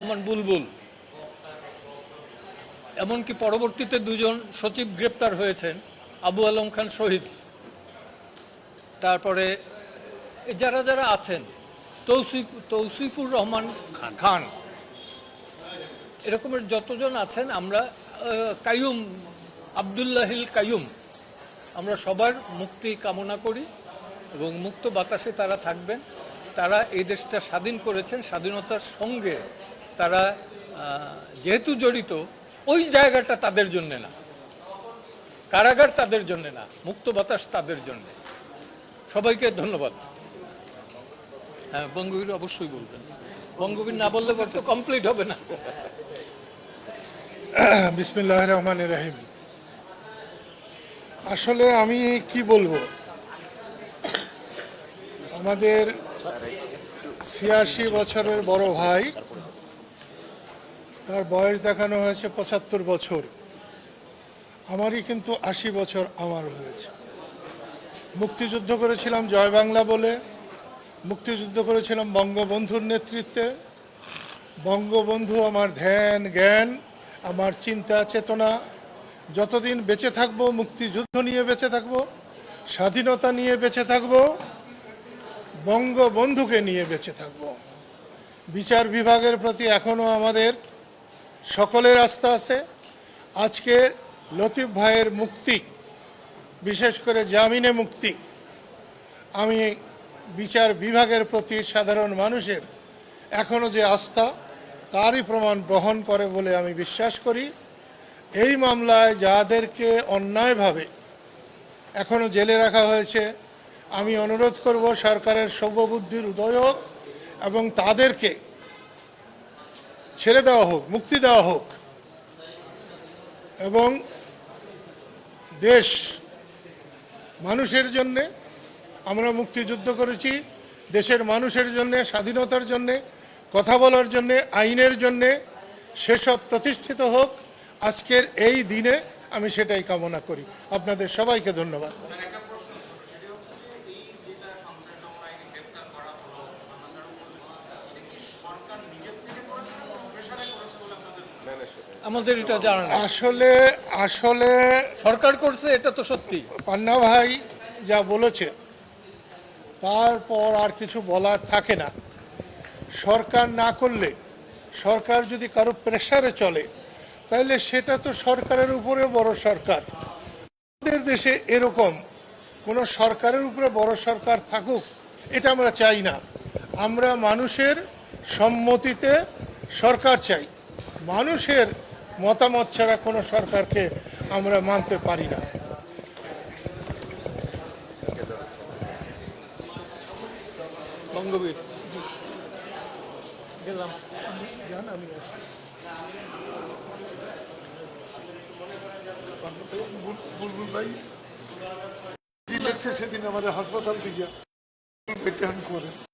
রহমান বুলবুল। এমনকি পরবর্তীতে দুজন সচিব গ্রেপ্তার হয়েছেন আবু আলম খান শহীদ। তারপরে যারা যারা আছেন তৌসিফ তৌসিফুর রহমান খান। এরকমের যতজন আছেন আমরা আহ, কাইয়ুম আবদুল্লাহিল কাইয়ুম। আমরা সবার মুক্তি কামনা করি এবং মুক্ত বাতাসে তারা থাকবেন। তারা এই দেশটা স্বাধীন করেছেন স্বাধীনতার সঙ্গে। তারা যেহেতু জড়িত, ওই জায়গাটা তাদের জন্য না। কারাগার তাদের জন্য না, মুক্ত বাতাস তাদের জন্য। সবাইকে ধন্যবাদ। হ্যাঁ বঙ্গবীর অবশ্যই বলবেন। বঙ্গবীর না বললে তো কমপ্লিট হবে না। বিসমিল্লাহ রহমান রাহিম। আসলে আমি কি বলব? আমাদের ছিয়াশি বছরের বড় ভাই তার বয়স দেখানো হয়েছে পঁচাত্তর বছর। আমারই কিন্তু আশি বছর আমার হয়েছে। মুক্তিযুদ্ধ করেছিলাম জয় বাংলা বলে, মুক্তিযুদ্ধ করেছিলাম বঙ্গবন্ধুর নেতৃত্বে। বঙ্গবন্ধু আমার ধ্যান, জ্ঞান, আমার চিন্তা, চেতনা। যতদিন বেঁচে থাকব, মুক্তিযুদ্ধ নিয়ে বেঁচে থাকব, স্বাধীনতা নিয়ে বেঁচে থাকব, বঙ্গবন্ধুকে নিয়ে বেঁচে থাকব। বিচার বিভাগের প্রতি এখনও আমাদের সকলের আস্থা আছে। আজকে লতিফ ভাইয়ের মুক্তি, বিশেষ করে জামিনে মুক্তি, আমি বিচার বিভাগের প্রতি সাধারণ মানুষের এখনও যে আস্থা, তারই প্রমাণ বহন করে বলে আমি বিশ্বাস করি। এই মামলায় যাদেরকে অন্যায়ভাবে এখনও জেলে রাখা হয়েছে, আমি অনুরোধ করব সরকারের সর্ববুদ্ধির উদয় হোক এবং তাদেরকে ছেড়ে দেওয়া হোক, মুক্তি দেওয়া হোক। এবং দেশ মানুষের জন্যে আমরা মুক্তিযুদ্ধ করেছি, দেশের মানুষের জন্যে, স্বাধীনতার জন্যে, কথা বলার জন্যে, আইনের জন্যে, সেসব প্রতিষ্ঠিত হোক, আজকের এই দিনে আমি সেটাই কামনা করি। আপনাদের সবাইকে ধন্যবাদ। আমাদের এটা জানা নেই। আসলে আসলে সরকার করছে এটা তো সত্যি। পান্না ভাই যা বলেছে তারপর আর কিছু বলার থাকে না। সরকার না করলে সরকার যদি কারও প্রেশারে চলে তাহলে সেটা তো সরকারের উপরে বড় সরকার। আমাদের দেশে এরকম কোনো সরকারের উপরে বড় সরকার থাকুক এটা আমরা চাই না। আমরা মানুষের সম্মতিতে সরকার চাই। মানুষের মতামত ছাড়া কোনো সরকারকে আমরা মানতে পারি না। বঙ্গবীর। গেলাম। বুলবুল ভাই সেদিন আমাদের হাসপাতাল থেকে। করে